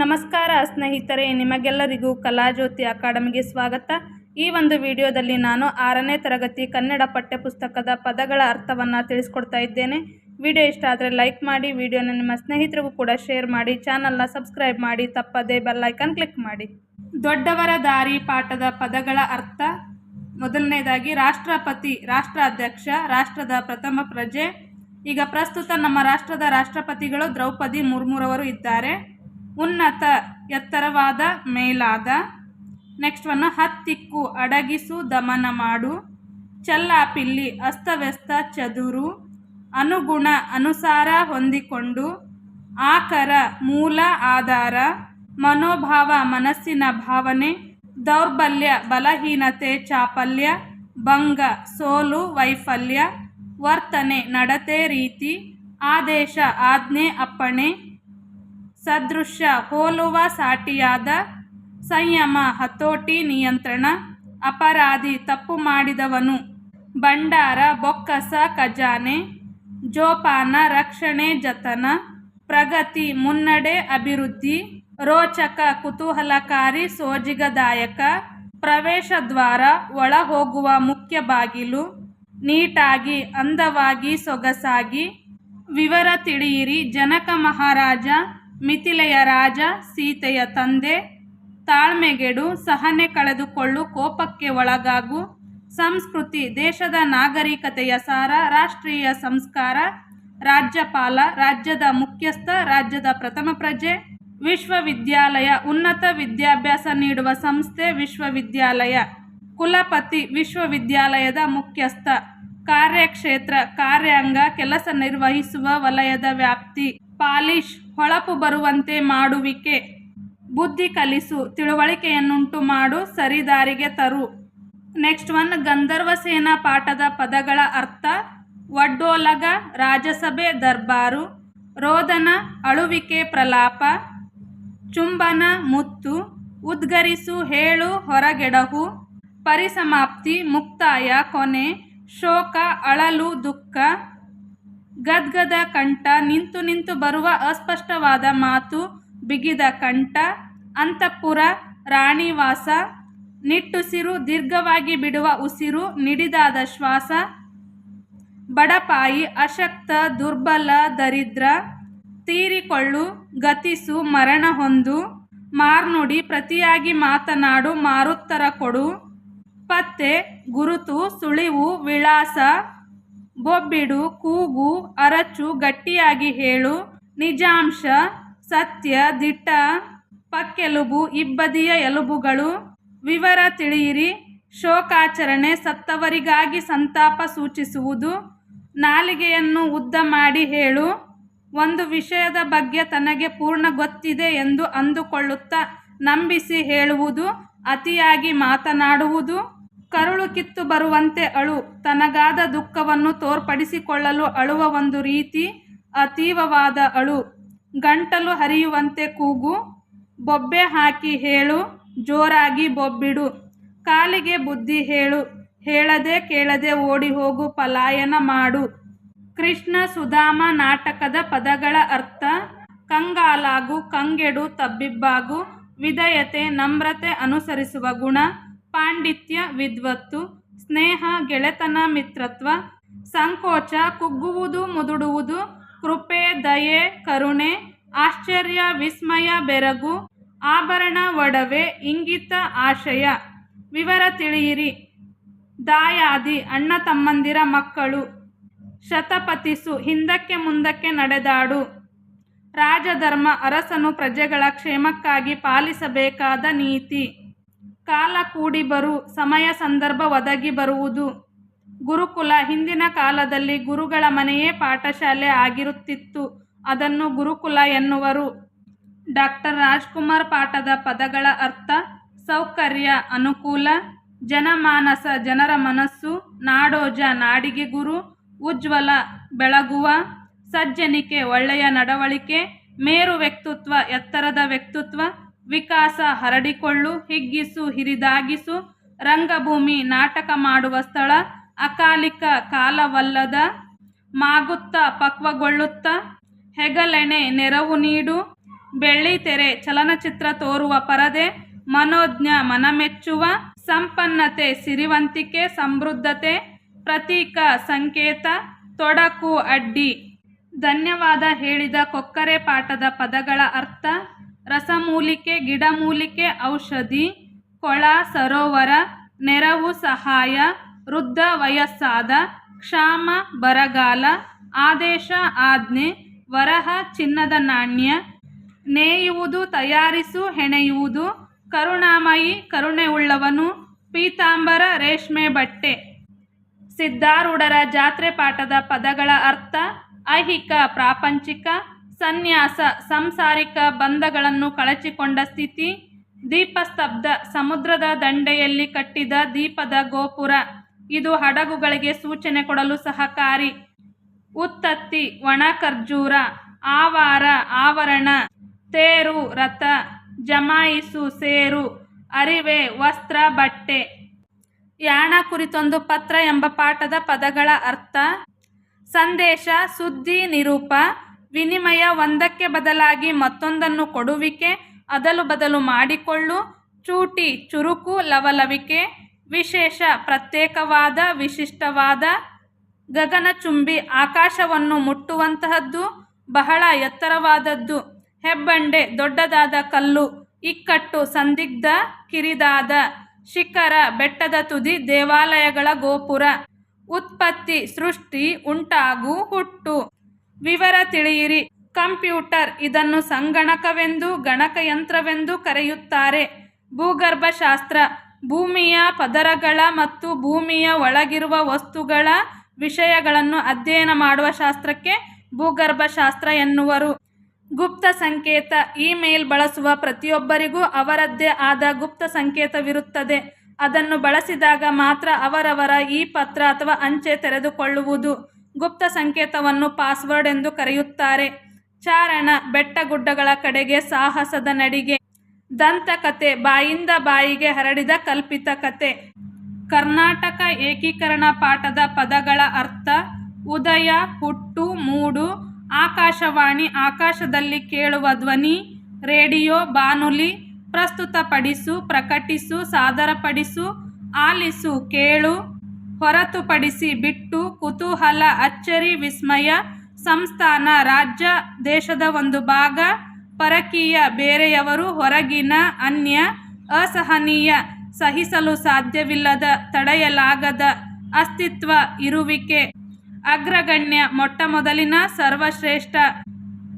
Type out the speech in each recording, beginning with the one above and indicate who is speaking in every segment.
Speaker 1: ನಮಸ್ಕಾರ ಸ್ನೇಹಿತರೆ, ನಿಮಗೆಲ್ಲರಿಗೂ ಕಲಾಜ್ಯೋತಿ ಅಕಾಡೆಮಿಗೆ ಸ್ವಾಗತ. ಈ ಒಂದು ವಿಡಿಯೋದಲ್ಲಿ ನಾನು ಆರನೇ ತರಗತಿ ಕನ್ನಡ ಪಠ್ಯಪುಸ್ತಕದ ಪದಗಳ ಅರ್ಥವನ್ನು ತಿಳಿಸ್ಕೊಡ್ತಾ ಇದ್ದೇನೆ. ವಿಡಿಯೋ ಇಷ್ಟ ಆದರೆ ಲೈಕ್ ಮಾಡಿ, ವಿಡಿಯೋನ ನಿಮ್ಮ ಸ್ನೇಹಿತರಿಗೂ ಕೂಡ ಶೇರ್ ಮಾಡಿ, ಚಾನಲ್ನ ಸಬ್ಸ್ಕ್ರೈಬ್ ಮಾಡಿ, ತಪ್ಪದೇ ಬೆಲ್ಲೈಕನ್ ಕ್ಲಿಕ್ ಮಾಡಿ. ದೊಡ್ಡವರ ದಾರಿ ಪಾಠದ ಪದಗಳ ಅರ್ಥ. ಮೊದಲನೇದಾಗಿ, ರಾಷ್ಟ್ರಪತಿ, ರಾಷ್ಟ್ರಾಧ್ಯಕ್ಷ, ರಾಷ್ಟ್ರದ ಪ್ರಥಮ ಪ್ರಜೆ. ಈಗ ಪ್ರಸ್ತುತ ನಮ್ಮ ರಾಷ್ಟ್ರದ ರಾಷ್ಟ್ರಪತಿಗಳು ದ್ರೌಪದಿ ಮುರ್ಮುರವರು ಇದ್ದಾರೆ. ಉನ್ನತ ಎತ್ತರವಾದ ಮೇಲಾದ. ನೆಕ್ಸ್ಟ್ ಒನ್ ಹತ್ತಿಕ್ಕು, ಅಡಗಿಸು, ದಮನ ಮಾಡು. ಚಲ್ಲಾಪಿಲ್ಲಿ, ಅಸ್ತವ್ಯಸ್ತ, ಚದುರು. ಅನುಗುಣ, ಅನುಸಾರ, ಹೊಂದಿಕೊಂಡು. ಆಕರ, ಮೂಲ, ಆಧಾರ. ಮನೋಭಾವ, ಮನಸ್ಸಿನ ಭಾವನೆ. ದೌರ್ಬಲ್ಯ, ಬಲಹೀನತೆ, ಚಾಪಲ್ಯ. ಭಂಗ, ಸೋಲು, ವೈಫಲ್ಯ. ವರ್ತನೆ, ನಡತೆ, ರೀತಿ. ಆದೇಶ, ಆಜ್ಞೆ, ಅಪ್ಪಣೆ. ಸದೃಶ್ಯ ಹೋಲುವ ಸಾಟಿಯಾದ ಸಂಯಮ, ಹತೋಟಿ ನಿಯಂತ್ರಣ, ಅಪರಾಧಿ ತಪ್ಪು ಮಾಡಿದವನು, ಭಂಡಾರ, ಬೊಕ್ಕಸ, ಖಜಾನೆ, ಜೋಪಾನ, ರಕ್ಷಣೆ, ಜತನ, ಪ್ರಗತಿ, ಮುನ್ನಡೆ, ಅಭಿವೃದ್ಧಿ, ರೋಚಕ, ಕುತೂಹಲಕಾರಿ, ಸೋಜಿಗದಾಯಕ ಪ್ರವೇಶ ದ್ವಾರ ಒಳ ಹೋಗುವ ಮುಖ್ಯ ಬಾಗಿಲು, ನೀಟಾಗಿ, ಅಂದವಾಗಿ, ಸೊಗಸಾಗಿ, ವಿವರ ತಿಳಿಯಿರಿ, ಜನಕ ಮಹಾರಾಜ ಮಿಥಿಲೆಯ ರಾಜ, ಸೀತೆಯ ತಂದೆ, ತಾಳ್ಮೆಗೆಡು ಸಹನೆ ಕಳೆದುಕೊಳ್ಳು ಕೋಪಕ್ಕೆ ಒಳಗಾಗು. ಸಂಸ್ಕೃತಿ, ದೇಶದ ನಾಗರಿಕತೆಯ ಸಾರ, ರಾಷ್ಟ್ರೀಯ ಸಂಸ್ಕಾರ, ರಾಜ್ಯಪಾಲ, ರಾಜ್ಯದ ಮುಖ್ಯಸ್ಥ, ರಾಜ್ಯದ ಪ್ರಥಮ ಪ್ರಜೆ. ವಿಶ್ವವಿದ್ಯಾಲಯ, ಉನ್ನತ ವಿದ್ಯಾಭ್ಯಾಸ ನೀಡುವ ಸಂಸ್ಥೆ, ವಿಶ್ವವಿದ್ಯಾಲಯ. ಕುಲಪತಿ, ವಿಶ್ವವಿದ್ಯಾಲಯದ ಮುಖ್ಯಸ್ಥ. ಕಾರ್ಯಕ್ಷೇತ್ರ, ಕಾರ್ಯಾಂಗ, ಕೆಲಸ ನಿರ್ವಹಿಸುವ ವಲಯದ ವ್ಯಾಪ್ತಿ. ಪಾಲಿಶ್, ಹೊಳಪು ಬರುವಂತೆ ಮಾಡುವಿಕೆ. ಬುದ್ಧಿ ಕಲಿಸು, ತಿಳುವಳಿಕೆಯನ್ನುಂಟು ಮಾಡು, ಸರಿದಾರಿಗೆ ತರು. ನೆಕ್ಸ್ಟ್ ಒನ್, ಗಂಧರ್ವ ಸೇನಾ ಪಾಠದ ಪದಗಳ ಅರ್ಥ. ವಡ್ಡೋಲಗ, ರಾಜಸಭೆ ದರ್ಬಾರು. ರೋದನ, ಅಳುವಿಕೆ ಪ್ರಲಾಪ. ಚುಂಬನ, ಮುತ್ತು. ಉದ್ಗರಿಸು, ಹೇಳು, ಹೊರಗೆಡಹು. ಪರಿಸಮಾಪ್ತಿ, ಮುಕ್ತಾಯ, ಕೊನೆ. ಶೋಕ, ಅಳಲು, ದುಃಖ. ಗದ್ಗದ ಕಂಠ ನಿಂತು ನಿಂತು ಬರುವ ಅಸ್ಪಷ್ಟವಾದ ಮಾತು, ಬಿಗಿದ ಕಂಠ, ಅಂತಃಪುರ, ರಾಣಿವಾಸ, ನಿಟ್ಟುಸಿರು, ದೀರ್ಘವಾಗಿ ಬಿಡುವ ಉಸಿರು, ನಿಡಿದಾದ ಶ್ವಾಸ, ಬಡಪಾಯಿ, ಅಶಕ್ತ, ದುರ್ಬಲ, ದರಿದ್ರ, ತೀರಿಕೊಳ್ಳು, ಗತಿಸು, ಮರಣ ಹೊಂದು, ಮಾರ್ನುಡಿ, ಪ್ರತಿಯಾಗಿ ಮಾತನಾಡು, ಮಾರುತ್ತರ ಕೊಡು, ಪತ್ತೆ, ಗುರುತು, ಸುಳಿವು, ವಿಳಾಸ ಬೊಬ್ಬಿಡು, ಕೂಗು, ಅರಚು, ಗಟ್ಟಿಯಾಗಿ ಹೇಳು. ನಿಜಾಂಶ, ಸತ್ಯ, ದಿಟ್ಟ, ಪಕ್ಕೆಲುಬು, ಇಬ್ಬದಿಯ ಎಲುಬುಗಳು. ವಿವರ ತಿಳಿಯಿರಿ. ಶೋಕಾಚರಣೆ ಸತ್ತವರಿಗಾಗಿ ಸಂತಾಪ ಸೂಚಿಸುವುದು. ನಾಲಿಗೆಯನ್ನು ಉದ್ದ ಮಾಡಿ ಹೇಳು. ಒಂದು ವಿಷಯದ ಬಗ್ಗೆ ತನಗೆ ಪೂರ್ಣ ಗೊತ್ತಿದೆ ಎಂದು ಅಂದುಕೊಳ್ಳುತ್ತಾ ನಂಬಿಸಿ ಹೇಳುವುದು, ಅತಿಯಾಗಿ ಮಾತನಾಡುವುದು. ಕರುಳು ಕಿತ್ತು ಬರುವಂತೆ ಅಳು. ತನಗಾದ ದುಃಖವನ್ನು ತೋರ್ಪಡಿಸಿಕೊಳ್ಳಲು ಅಳುವ ಒಂದು ರೀತಿ ಅತೀವವಾದ ಅಳು. ಗಂಟಲು ಹರಿಯುವಂತೆ ಕೂಗು. ಬೊಬ್ಬೆ ಹಾಕಿ ಹೇಳು. ಜೋರಾಗಿ ಬೊಬ್ಬಿಡು. ಕಾಲಿಗೆ ಬುದ್ಧಿ ಹೇಳು. ಹೇಳದೆ ಕೇಳದೆ ಓಡಿ ಹೋಗು ಪಲಾಯನ ಮಾಡು. ಕೃಷ್ಣ ಸುಧಾಮ ನಾಟಕದ ಪದಗಳ ಅರ್ಥ, ಕಂಗಾಲಾಗು, ಕಂಗೆಡು, ತಬ್ಬಿಬ್ಬಾಗು, ವಿಧೇಯತೆ, ನಮ್ರತೆ ಅನುಸರಿಸುವ ಗುಣ ಪಾಂಡಿತ್ಯ ವಿದ್ವತ್ತು, ಸ್ನೇಹ, ಗೆಳೆತನ, ಮಿತ್ರತ್ವ, ಸಂಕೋಚ, ಕುಗ್ಗುವುದು, ಮುದುಡುವುದು, ಕೃಪೆ, ದಯೆ, ಕರುಣೆ, ಆಶ್ಚರ್ಯ, ವಿಸ್ಮಯ, ಬೆರಗು, ಆಭರಣ, ಒಡವೆ, ಇಂಗಿತ, ಆಶಯ. ವಿವರ ತಿಳಿಯಿರಿ. ದಾಯಾದಿ, ಅಣ್ಣ ತಮ್ಮಂದಿರ ಮಕ್ಕಳು. ಶತಪತಿಸು, ಹಿಂದಕ್ಕೆ ಮುಂದಕ್ಕೆ ನಡೆದಾಡು. ರಾಜಧರ್ಮ, ಅರಸನು ಪ್ರಜೆಗಳ ಕ್ಷೇಮಕ್ಕಾಗಿ ಪಾಲಿಸಬೇಕಾದ ನೀತಿ. ಕಾಲ ಕೂಡಿ ಬರು, ಸಮಯ ಸಂದರ್ಭ ಒದಗಿ ಬರುವುದು. ಗುರುಕುಲ ಹಿಂದಿನ ಕಾಲದಲ್ಲಿ ಗುರುಗಳ ಮನೆಯೇ ಪಾಠಶಾಲೆ ಆಗಿರುತ್ತಿತ್ತು. ಅದನ್ನು ಗುರುಕುಲ ಎನ್ನುವರು. ಡಾಕ್ಟರ್ ರಾಜ್ಕುಮಾರ್ ಪಾಠದ ಪದಗಳ ಅರ್ಥ, ಸೌಕರ್ಯ, ಅನುಕೂಲ, ಜನಮಾನಸ, ಜನರ ಮನಸ್ಸು, ನಾಡೋಜ, ನಾಡಿಗೆ ಗುರು, ಉಜ್ವಲ, ಬೆಳಗುವ, ಸಜ್ಜನಿಕೆ, ಒಳ್ಳೆಯ ನಡವಳಿಕೆ, ಮೇರು ವ್ಯಕ್ತಿತ್ವ, ಎತ್ತರದ ವ್ಯಕ್ತಿತ್ವ ವಿಕಾಸ ಹರಡಿಕೊಳ್ಳು, ಹಿಗ್ಗಿಸು, ಹಿರಿದಾಗಿಸು. ರಂಗಭೂಮಿ ನಾಟಕ ಮಾಡುವ ಸ್ಥಳ ಅಕಾಲಿಕ ಕಾಲವಲ್ಲದ, ಮಾಗುತ್ತ ಪಕ್ವಗೊಳ್ಳುತ್ತ. ಹೆಗಲೆಣೆ ನೆರವು ನೀಡು. ಬೆಳ್ಳಿತೆರೆ ಚಲನಚಿತ್ರ ತೋರುವ ಪರದೆ, ಮನೋಜ್ಞ ಮನಮೆಚ್ಚುವ, ಸಂಪನ್ನತೆ ಸಿರಿವಂತಿಕೆ, ಸಮೃದ್ಧತೆ, ಪ್ರತೀಕ ಸಂಕೇತ, ತೊಡಕು ಅಡ್ಡಿ. ಧನ್ಯವಾದ ಹೇಳಿದ ಕೊಕ್ಕರೆ ಪಾಠದ ಪದಗಳ ಅರ್ಥ. ರಸಮೂಲಿಕೆ, ಗಿಡಮೂಲಿಕೆ, ಔಷಧಿ, ಕೊಳ, ಸರೋವರ, ನೆರವು ಸಹಾಯ, ವೃದ್ಧ ವಯಸ್ಸಾದ, ಕ್ಷಾಮ, ಬರಗಾಲ, ಆದೇಶ, ಆಜ್ಞೆ, ವರಹ, ಚಿನ್ನದ ನಾಣ್ಯ, ನೇಯುವುದು, ತಯಾರಿಸು, ಹೆಣೆಯುವುದು, ಕರುಣಾಮಯಿ, ಕರುಣೆಯುಳ್ಳವನು, ಪೀತಾಂಬರ, ರೇಷ್ಮೆ ಬಟ್ಟೆ. ಸಿದ್ಧಾರೂಢರ ಜಾತ್ರೆ ಪಾಠದ ಪದಗಳ ಅರ್ಥ, ಐಹಿಕ, ಪ್ರಾಪಂಚಿಕ ಸನ್ಯಾಸ, ಸಂಸಾರಿಕ ಬಂಧಗಳನ್ನು ಕಳಚಿಕೊಂಡ ಸ್ಥಿತಿ, ದೀಪಸ್ತಬ್ಧ, ಸಮುದ್ರದ ದಂಡೆಯಲ್ಲಿ ಕಟ್ಟಿದ ದೀಪದ ಗೋಪುರ. ಇದು ಹಡಗುಗಳಿಗೆ ಸೂಚನೆ ಕೊಡಲು ಸಹಕಾರಿ. ಉತ್ತತ್ತಿ, ಒಣ ಖರ್ಜೂರ, ಆವಾರ, ಆವರಣ, ತೇರು, ರಥ, ಜಮಾಯಿಸು, ಸೇರು, ಅರಿವೆ, ವಸ್ತ್ರ, ಬಟ್ಟೆ. ಯಾಣ ಕುರಿತೊಂದು ಪತ್ರ ಎಂಬ ಪಾಠದ ಪದಗಳ ಅರ್ಥ, ಸಂದೇಶ, ಸುದ್ದಿ, ನಿರೂಪ ವಿನಿಮಯ ಒಂದಕ್ಕೆ ಬದಲಾಗಿ ಮತ್ತೊಂದನ್ನು ಕೊಡುವಿಕೆ, ಅದಲು ಬದಲು ಮಾಡಿಕೊಳ್ಳು, ಚೂಟಿ, ಚುರುಕು, ಲವಲವಿಕೆ, ವಿಶೇಷ, ಪ್ರತ್ಯೇಕವಾದ, ವಿಶಿಷ್ಟವಾದ ಗಗನಚುಂಬಿ ಆಕಾಶವನ್ನು ಮುಟ್ಟುವಂತಹದ್ದು, ಬಹಳ ಎತ್ತರವಾದದ್ದು, ಹೆಬ್ಬಂಡೆ, ದೊಡ್ಡದಾದ ಕಲ್ಲು, ಇಕ್ಕಟ್ಟು, ಸಂದಿಗ್ಧ, ಕಿರಿದಾದ, ಶಿಖರ, ಬೆಟ್ಟದ ತುದಿ, ದೇವಾಲಯಗಳ ಗೋಪುರ, ಉತ್ಪತ್ತಿ, ಸೃಷ್ಟಿ, ಉಂಟಾಗು, ಹುಟ್ಟು. ವಿವರ ತಿಳಿಯಿರಿ. ಕಂಪ್ಯೂಟರ್ ಇದನ್ನು ಸಂಗಣಕವೆಂದು, ಗಣಕಯಂತ್ರವೆಂದು ಕರೆಯುತ್ತಾರೆ. ಭೂಗರ್ಭಶಾಸ್ತ್ರ, ಭೂಮಿಯ ಪದರಗಳ ಮತ್ತು ಭೂಮಿಯ ಒಳಗಿರುವ ವಸ್ತುಗಳ ವಿಷಯಗಳನ್ನು ಅಧ್ಯಯನ ಮಾಡುವ ಶಾಸ್ತ್ರಕ್ಕೆ ಭೂಗರ್ಭಶಾಸ್ತ್ರ ಎನ್ನುವರು. ಗುಪ್ತ ಸಂಕೇತ, ಇಮೇಲ್ ಬಳಸುವ ಪ್ರತಿಯೊಬ್ಬರಿಗೂ ಅವರದ್ದೇ ಆದ ಗುಪ್ತ ಸಂಕೇತವಿರುತ್ತದೆ. ಅದನ್ನು ಬಳಸಿದಾಗ ಮಾತ್ರ ಅವರವರ ಈ ಪತ್ರ ಅಥವಾ ಅಂಚೆ ತೆರೆದುಕೊಳ್ಳುವುದು. ಗುಪ್ತ ಸಂಕೇತವನ್ನು ಪಾಸ್ವರ್ಡ್ ಎಂದು ಕರೆಯುತ್ತಾರೆ. ಚಾರಣ ಬೆಟ್ಟ ಗುಡ್ಡಗಳ ಕಡೆಗೆ ಸಾಹಸದ ನಡಿಗೆ. ದಂತಕತೆ ಬಾಯಿಂದ ಬಾಯಿಗೆ ಹರಡಿದ ಕಲ್ಪಿತ ಕತೆ. ಕರ್ನಾಟಕ ಏಕೀಕರಣ ಪಾಠದ ಪದಗಳ ಅರ್ಥ, ಉದಯ, ಹುಟ್ಟು, ಮೂಡು, ಆಕಾಶವಾಣಿ ಆಕಾಶದಲ್ಲಿ ಕೇಳುವ ಧ್ವನಿ, ರೇಡಿಯೋ, ಬಾನುಲಿ, ಪ್ರಸ್ತುತಪಡಿಸು, ಪ್ರಕಟಿಸು, ಸಾದರಪಡಿಸು, ಆಲಿಸು, ಕೇಳು ಹೊರತುಪಡಿಸಿ ಬಿಟ್ಟು ಕುತೂಹಲ, ಅಚ್ಚರಿ, ವಿಸ್ಮಯ, ಸಂಸ್ಥಾನ, ರಾಜ್ಯ, ದೇಶದ ಒಂದು ಭಾಗ, ಪರಕೀಯ ಬೇರೆಯವರು ಹೊರಗಿನ ಅನ್ಯ, ಅಸಹನೀಯ, ಸಹಿಸಲು ಸಾಧ್ಯವಿಲ್ಲದ, ತಡೆಯಲಾಗದ ಅಸ್ತಿತ್ವ ಇರುವಿಕೆ. ಅಗ್ರಗಣ್ಯ, ಮೊಟ್ಟಮೊದಲಿನ ಸರ್ವಶ್ರೇಷ್ಠ.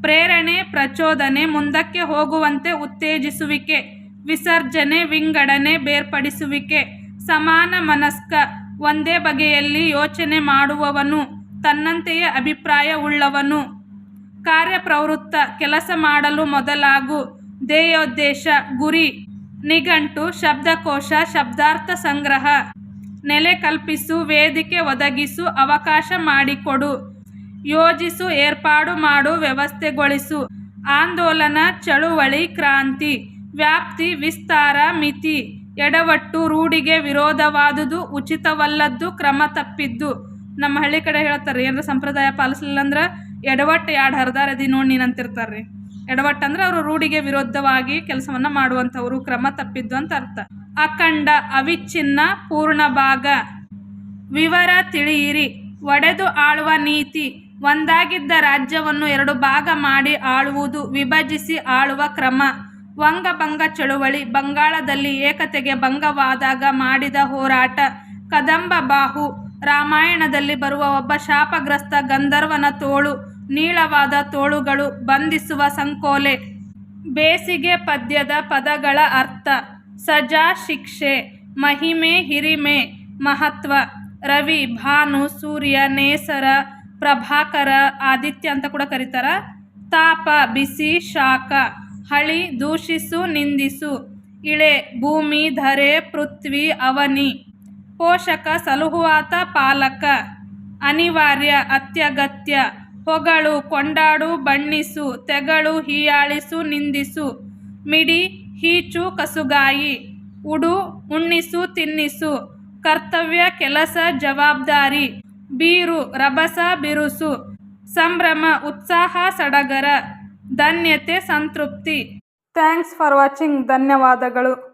Speaker 1: ಪ್ರೇರಣೆ, ಪ್ರಚೋದನೆ, ಮುಂದಕ್ಕೆ ಹೋಗುವಂತೆ ಉತ್ತೇಜಿಸುವಿಕೆ. ವಿಸರ್ಜನೆ, ವಿಂಗಡಣೆ, ಬೇರ್ಪಡಿಸುವಿಕೆ. ಸಮಾನ ಮನಸ್ಕ. ಒಂದೇ ಬಗೆಯಲ್ಲಿ ಯೋಚನೆ ಮಾಡುವವನು ತನ್ನಂತೆಯೇ ಅಭಿಪ್ರಾಯ ಉಳ್ಳವನು ಕಾರ್ಯಪ್ರವೃತ್ತ ಕೆಲಸ ಮಾಡಲು ಮೊದಲಾಗು ಧ್ಯೇಯೋದ್ದೇಶ ಗುರಿ, ನಿಘಂಟು, ಶಬ್ದಕೋಶ, ಶಬ್ದಾರ್ಥ ಸಂಗ್ರಹ. ನೆಲೆ ಕಲ್ಪಿಸು, ವೇದಿಕೆ ಒದಗಿಸು, ಅವಕಾಶ ಮಾಡಿಕೊಡು. ಯೋಜಿಸು, ಏರ್ಪಾಡು ಮಾಡು, ವ್ಯವಸ್ಥೆಗೊಳಿಸು. ಆಂದೋಲನ, ಚಳುವಳಿ, ಕ್ರಾಂತಿ, ವ್ಯಾಪ್ತಿ, ವಿಸ್ತಾರ, ಮಿತಿ. ಎಡವಟ್ಟು ರೂಢಿಗೆ ವಿರೋಧವಾದುದು, ಉಚಿತವಲ್ಲದ್ದು ಕ್ರಮ ತಪ್ಪಿದ್ದು. ನಮ್ಮ ಹಳ್ಳಿ ಕಡೆ ಹೇಳ್ತಾರೆ ಏನಾರ ಸಂಪ್ರದಾಯ ಪಾಲಿಸಲಿಲ್ಲ ಅಂದ್ರೆ ಎಡವಟ್ಟು ಎರಡು ಹರಿದಾರದಿ ನೋಡಿ ನೀನಂತಿರ್ತಾರೆ ರೀ ಎಡವಟ್ಟು ಅಂದ್ರೆ ಅವರು ರೂಢಿಗೆ ವಿರೋಧವಾಗಿ ಕೆಲಸವನ್ನ ಮಾಡುವಂಥವ್ರು, ಕ್ರಮ ತಪ್ಪಿದ್ದು ಅಂತ ಅರ್ಥ. ಅಖಂಡ, ಅವಿಚ್ಛಿನ್ನ, ಪೂರ್ಣ ಭಾಗ. ವಿವರ ತಿಳಿಯಿರಿ. ಒಡೆದು ಆಳುವ ನೀತಿ. ಒಂದಾಗಿದ್ದ ರಾಜ್ಯವನ್ನು ಎರಡು ಭಾಗ ಮಾಡಿ ಆಳುವುದು, ವಿಭಜಿಸಿ ಆಳುವ ಕ್ರಮ. ವಂಗಭಂಗ ಚಳುವಳಿ, ಬಂಗಾಳದಲ್ಲಿ ಏಕತೆಗೆ ಭಂಗವಾದಾಗ ಮಾಡಿದ ಹೋರಾಟ. ಕದಂಬ ಬಾಹು, ರಾಮಾಯಣದಲ್ಲಿ ಬರುವ ಒಬ್ಬ ಶಾಪಗ್ರಸ್ತ ಗಂಧರ್ವನ ತೋಳು, ನೀಳವಾದ ತೋಳುಗಳು ಬಂಧಿಸುವ ಸಂಕೋಲೆ. ಬೇಸಿಗೆ ಪದ್ಯದ ಪದಗಳ ಅರ್ಥ, ಸಜಾ ಶಿಕ್ಷೆ, ಮಹಿಮೆ ಹಿರಿಮೆ, ಮಹತ್ವ, ರವಿ, ಭಾನು, ಸೂರ್ಯ, ನೇಸರ, ಪ್ರಭಾಕರ, ಆದಿತ್ಯ ಅಂತ ಕೂಡ ಕರೀತಾರ. ತಾಪ, ಬಿಸಿ ಶಾಖ ಹಳಿ ದೂಷಿಸು, ನಿಂದಿಸು. ಇಳೆ ಭೂಮಿ, ಧರೆ, ಪೃಥ್ವಿ, ಅವನಿ. ಪೋಷಕ, ಸಲುಹುವಾತ, ಪಾಲಕ. ಅನಿವಾರ್ಯ, ಅತ್ಯಗತ್ಯ. ಹೊಗಳು, ಕೊಂಡಾಡು, ಬಣ್ಣಿಸು. ತೆಗಳು, ಹೀಯಾಳಿಸು, ನಿಂದಿಸು. ಮಿಡಿ, ಹೀಚು, ಕಸುಗಾಯಿ. ಉಡು, ಉಣ್ಣಿಸು, ತಿನ್ನಿಸು. ಕರ್ತವ್ಯ, ಕೆಲಸ, ಜವಾಬ್ದಾರಿ. ಬೀರು, ರಭಸ, ಬಿರುಸು. ಸಂಭ್ರಮ, ಉತ್ಸಾಹ, ಸಡಗರ. ಧನ್ಯತೆ ಸಂತೃಪ್ತಿ. ಥ್ಯಾಂಕ್ಸ್ ಫಾರ್ ವಾಚಿಂಗ್ ಧನ್ಯವಾದಗಳು.